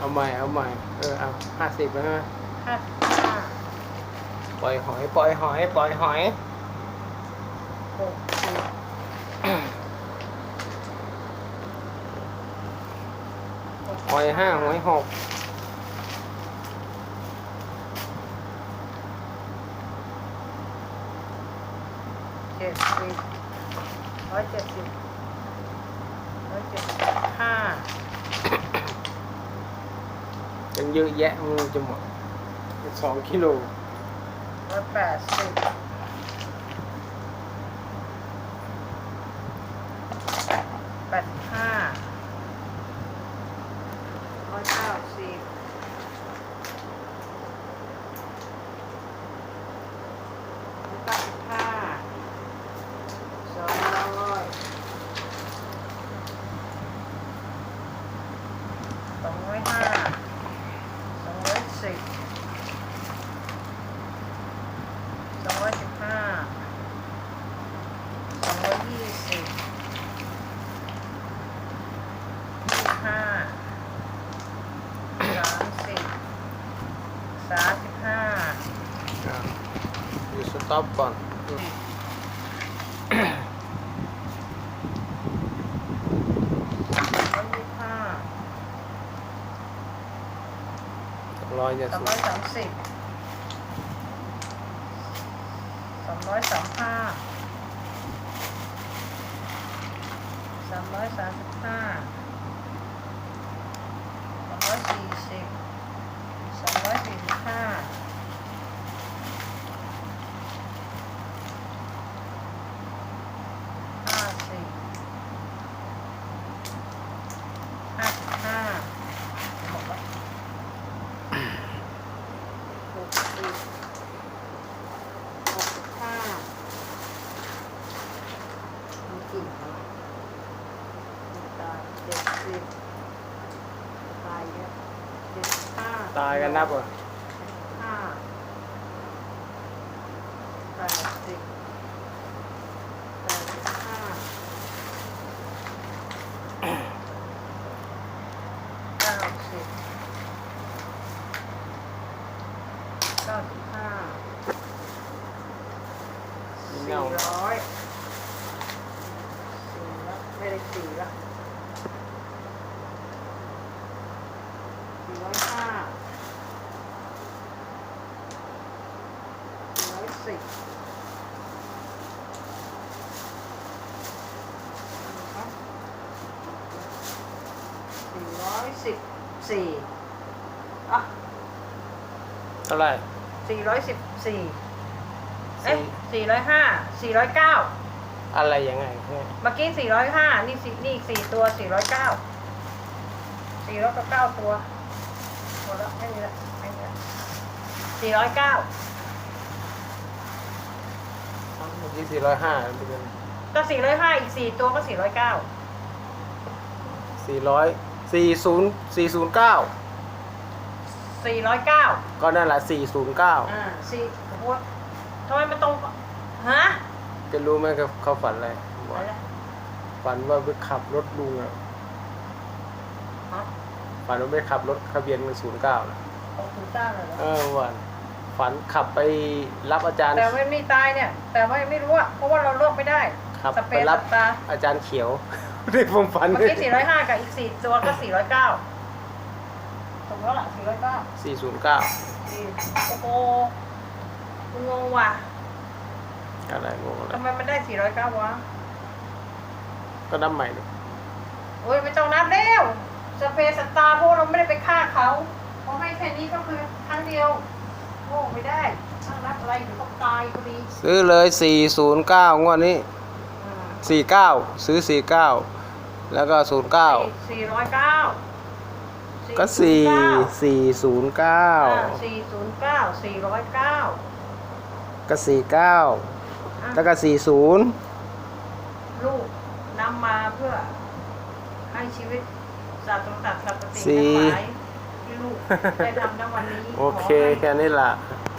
เอาใหม่เอาใหม่ เออเอาห้าสิบแล้วใช่ไหมห้าสิบห้าปล่อยหอยปล่อยหอยปล่อยหอยหกสิบหอยห้าหอยหกเจ็ดสิบร้อยเจ็ดสิบร้อยเจ็ดสิบห้า ยังเยอะแยะมันจะหมดสองกิโลร้อยแปดสิบแปดห้าร้อยเก้าสิบร้อยเก้าสิบห้าสองร้อยสองร้อยห้าสองร้อย สิบสองร้อยสิบห้าสองร้อยยี่สิบยี่สิบห้าสามสิบสามสิบห้าอะอยู่สต็อปก่อนอืม ร้อยยี่สิบสอยสามสูร้อยสามสิบสองร้อยสามห้าสามร้อยสามสิบห้าสองร้อยสี่สิบสามร้อยสี่สิบห้าห้าสิบห้าสิบห้าหมดละ หกสิบหกสิบห้ามี กลิ่นไหมน้ำตาลเจ็ดสิบตายเยอะเจ็ดสิบห้าตายกันนับเหรอะห้าแปดสิบแปดสิบห้าเก้าสิบเก้าสิบห้ามีสี่เงาร้อยสี่ละ ไม่ได้สี่ละสี่ร้อยห้าสี่ร้อยสิบสี่ร้อยสิบสี่อะเท่าไหร่สี่ร้อยสิบสี่เอ๊ะสี่ร้อยห้าสี่ร้อยเก้า อะไรยังไงเนี่ยเมื่อกี้สี่ร้อยห้านี่สี่นี่อีกสี่ตัวสี่ร้อยเก้าสี่ร้อยเก้าตัวหมดแล้วไม่มีละไม่มีละสี่ร้อยเก้าเมื่อกี้สี่ร้อยห้าเป็นก็สี่ร้อยห้าอีกสี่ตัวก็สี่ร้อยเก้าสี่ร้อยสี่ศูนย์สี่ศูนย์เก้าสี่ร้อยเก้าก็นั่นแหละสี่ศูนย์เก้าอ่าสี่โอ้โหทำไมมันตรงฮะ จะรู้ไหมเขาเขาฝันอะไรอะไรนะฝันว่าไปขับรถลุงอะฮะฝันว่าไปขับรถทะเบียนมันศูนย์เก้าของคุณต้าเลยเหรอเออวันฝันขับไปรับอาจารย์ แต่ไม่มีตายเนี่ย แต่ว่าไม่รู้อะเพราะว่าเราเลือกไม่ได้ขับสเปไปซรับสตาร์อาจารย์เขียวในความฝันเมื่อกี้สี่ร้อยห้ากับอีกสี่ตัวก็สี่ร้อยเก้าถูกแล้วล่ะสี่ร้อยเก้าสี่ศูนย์เก้าโอ้โหงงว่ะ อะไรงงอะไรทำไมมันได้สี่ร้อยเก้าวะก็นับใหม่ดิโอ้ยไม่ต้องนับแล้วสเปซสตาร์พวกเราไม่ได้ไปฆ่าเขาเขาให้แค่นี้ก็คือครั้งเดียวโอ้ไม่ได้ต้องนับอะไรเดี๋ยวเขาตายพอดีซื้อเลยสี่ศูนย์เก้างวดนี้อ่าสี่เก้าซื้อสี่เก้าแล้วก็ศูนย์เก้าสี่ร้อยเก้าก็สี่สี่ศูนย์เก้าสี่ศูนย์เก้าสี่ร้อยเก้าก็สี่เก้า แล้วก็สี่ศูนย์ลูกนำมาเพื่อให้ชีวิตสัตว์สงสัตว์สัตว์ปฏิทั้สี่งหลายที่ลูกได้ทำในวันนี้โอเค ขให้ แค่นี้ละข